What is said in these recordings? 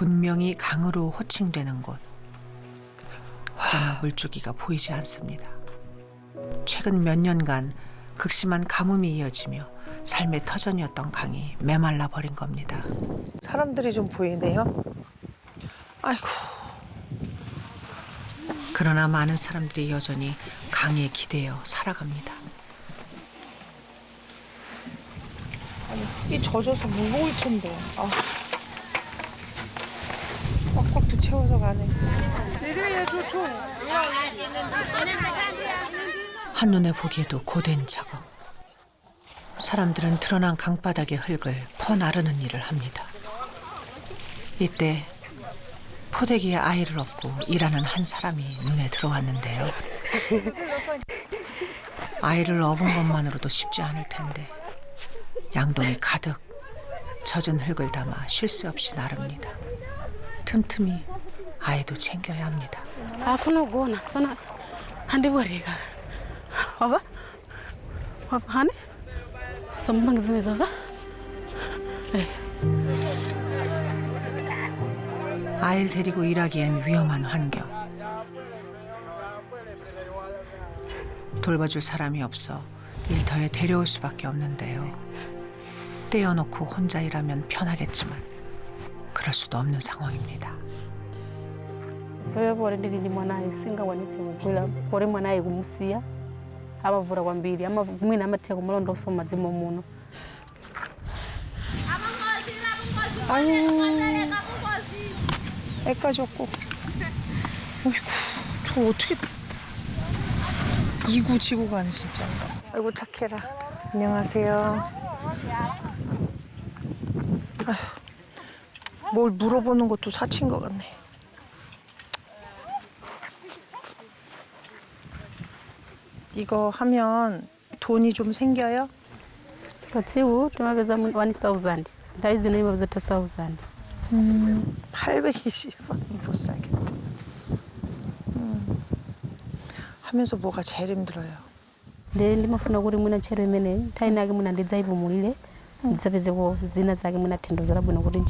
분명히 강으로 호칭되는 곳. 그러나 물줄기가 보이지 않습니다. 최근 몇 년간 극심한 가뭄이 이어지며 삶의 터전이었던 강이 메말라 버린 겁니다. 사람들이 좀 보이네요. 아이고, 그러나 많은 사람들이 여전히 강에 기대어 살아갑니다. 이 젖어서 무거울 텐데. 아. 채워서 가네. 한눈에 보기에도 고된 작업. 사람들은 드러난 강바닥의 흙을 퍼나르는 일을 합니다. 이때 포대기에 아이를 업고 일하는 한 사람이 눈에 들어왔는데요. 아이를 업은 것만으로도 쉽지 않을 텐데 양동이 가득 젖은 흙을 담아 쉴 새 없이 나릅니다. 틈틈이 아이도 챙겨야 합니다. gona fana hande boriga wafa wafa hane sambang zime zaga 아이를 데리고 일하기엔 위험한 환경. 돌봐줄 사람이 없어 일터에 데려올 수밖에 없는데요. 떼어놓고 혼자 일하면 편하겠지만 그럴 수도 없는 상황입니다. wewe bora ndilili mwanaye singa wanite kugwira bore mwanaye kumusiya abavura kwambiri ama mwina amatheka kumulonda usoma dzimo muno 아유, 애까지 없고. 어이구, 저 어떻게 이구 지구 가네 진짜. 아이고 착해라. 안녕하세요. 아휴, 뭘 물어보는 것도 사치인 것 같네. 이거 하면 돈이 좀 생겨요? katsiwu tumapeza 1000 ndaizi naimapeza 2000 820원 못 사겠다. 음. 하면서 뭐가 제일 힘들어요? nde ndimafuna kuti mwina ntchito imene nthawi nake mwina ndidzayipumulire ndidzapezeko zina zake mwina thandizo labwino kuti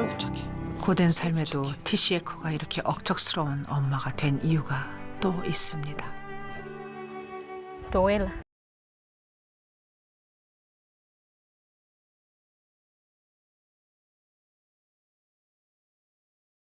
아이고 착해. 고된 삶에도 티시 에커가 이렇게 억척스러운 엄마가 된 이유가 또 있습니다. towela